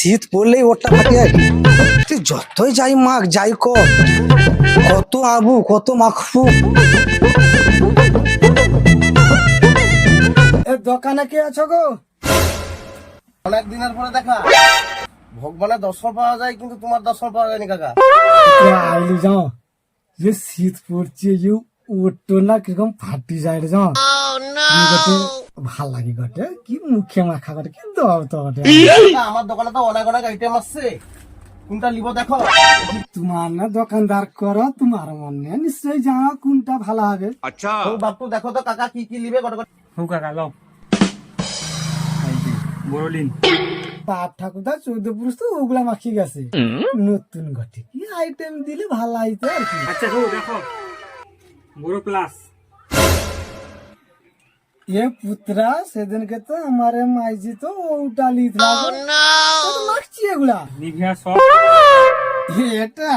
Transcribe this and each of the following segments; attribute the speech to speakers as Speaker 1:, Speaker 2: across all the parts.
Speaker 1: শীত পড়লেই যায় তুই যতই যাই মাখ যাই ক কত আবু কত মাখবু। এ দোকানে কে আছো গো?
Speaker 2: অনেক দিনের পরে দেখা। ভগবানের দর্শন পাওয়া যায় কিন্তু তোমার দর্শন পাওয়া যায়নি কাকা।
Speaker 1: আইলি যাও। যে শীত পড়ছে যে ওটো না কীরকম ফাটি যায় রে যাও। গটে ভালো লাগে গটে কি মুখে মাখা গটে কি দাও তো গটে
Speaker 2: আমার দোকানে তো অনেক অনেক আইটেম আসছে কোনটা লিব দেখো।
Speaker 1: তোমার না দোকানদার করো তোমার মনে। নিশ্চয়ই জানো কোনটা ভালো হবে।
Speaker 2: ও বাপু দেখো তো কাকা কি কি লিবে কত
Speaker 3: হু কাকা লও। বড়লিন।
Speaker 1: বাপ ঠাকুরদা চৌদ্দ পুরুষ তো ওগুলা মাখি গেছে। নতুন ঘটে। কি আইটেম দিলে ভালো আইতে আর কি?
Speaker 3: আচ্ছা হো দেখো। বড় প্লাস
Speaker 1: এ পুত্রা সেদিনকে তো আমারে মাইজি তো ওটা লিখলা মাখছি এগুলা
Speaker 3: নিভিয়া সব
Speaker 1: এটা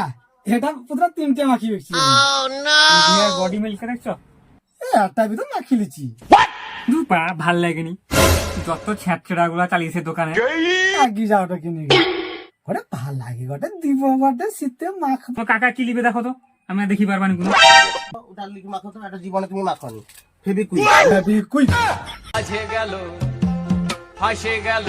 Speaker 1: এটা পুত্রা তিনটে মাখি বেশি
Speaker 3: নিভিয়া বডি মিল্ক দেখছ
Speaker 1: একটা ভিতর মাখি লিছি
Speaker 3: দুপা ভালো লাগেনি যত ছ্যাঁচড়া গুলা চালিয়েছে দোকানে
Speaker 1: আগি যাওটা কিনে ওটা ভালো লাগে গোটে দিব গোটে শীতে মাখ
Speaker 3: তো কাকা কি লিবে দেখো তো আমি দেখি পারবানি কোনো
Speaker 2: ওটা লিখে মাখো তো এটা জীবনে তুমি মাখনি ফেবি কুই
Speaker 1: কুই
Speaker 4: মাঝে গেল ফাঁসে গেল।